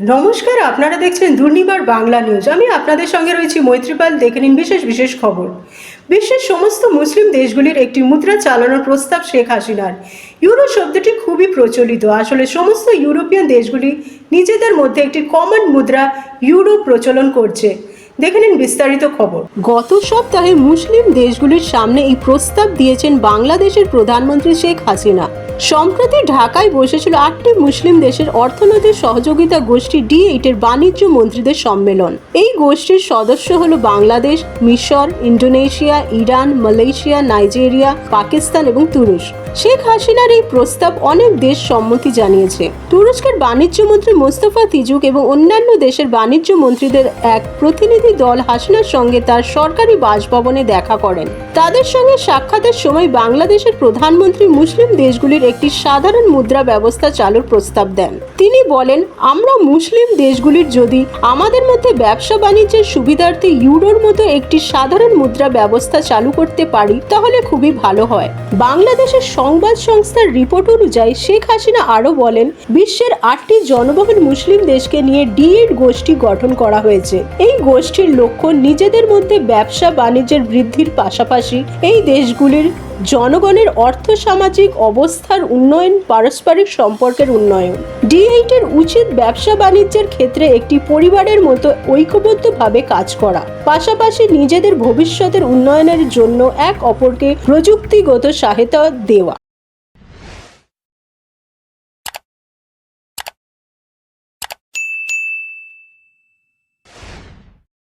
নমস্কার, আপনারা দেখছেন দুর্নিবার বাংলা নিউজ আমি আপনাদের সঙ্গে রয়েছি মৈত্রীপাল, দেখে নিন বিশেষ বিশেষ খবর। বিশ্বের সমস্ত মুসলিম দেশগুলির একটি মুদ্রা চালানোর প্রস্তাব শেখ হাসিনার। ইউরো শব্দটি খুবই প্রচলিত। আসলে সমস্ত ইউরোপিয়ান দেশগুলি নিজেদের মধ্যে একটি কমন মুদ্রা ইউরো প্রচলন করছে। দেখে নিন বিস্তারিত খবর। গত সপ্তাহে মুসলিম দেশগুলির সামনে এই প্রস্তাব দিয়েছেন বাংলাদেশের প্রধানমন্ত্রী শেখ হাসিনা। সম্প্রতি ঢাকায় বসেছিল আটটি মুসলিম দেশের অর্থনৈতিক সহযোগিতা গোষ্ঠী ডি এইটের বাণিজ্য মন্ত্রীদের সম্মেলন। এই গোষ্ঠীর সদস্য হল বাংলাদেশ, মিশর, Indonesia, Iran, Malaysia, Nigeria, Pakistan এবং তুরস্ক। শেখ হাসিনার এই প্রস্তাব অনেক দেশ সম্মতি জানিয়েছে। তুরস্কের বাণিজ্য মন্ত্রী মোস্তফা তিজুক এবং অন্যান্য দেশের বাণিজ্য মন্ত্রীদের এক প্রতিনিধি দল হাসিনার সঙ্গে তার সরকারি বাসভবনে দেখা করেন। তাদের সঙ্গে সাক্ষাতের সময় বাংলাদেশের প্রধানমন্ত্রী মুসলিম দেশগুলির একটি সাধারণ মুদ্রা ব্যবস্থা চালুর প্রস্তাব দেন। তিনি বলেন, আমরা মুসলিম দেশগুলির যদি আমাদের মধ্যে ব্যবসা বাণিজ্যের সুবিধার্থে ইউরোর মতো একটি সাধারণ মুদ্রা ব্যবস্থা চালু করতে পারি, তাহলে খুবই ভালো হয়। বাংলাদেশের সংবাদ সংস্থার রিপোর্ট অনুযায়ী শেখ হাসিনা আরও বলেন, বিশ্বের আটটি জনবহুল মুসলিম দেশকে নিয়ে ডিএড গোষ্ঠী গঠন করা হয়েছে। এই গোষ্ঠীর লক্ষ্য নিজেদের মধ্যে ব্যবসা বাণিজ্যের বৃদ্ধির পাশাপাশি এই দেশগুলির জনগণের অর্থ সামাজিক অবস্থার উন্নয়ন, পারস্পরিক সম্পর্কের উন্নয়ন। ডি এইটের উচিত ব্যবসা বাণিজ্যের ক্ষেত্রে একটি পরিবারের মতো ঐক্যবদ্ধভাবে কাজ করা। পাশাপাশি নিজেদের ভবিষ্যতের উন্নয়নের জন্য এক অপরকে প্রযুক্তিগত সহায়তা দেওয়া।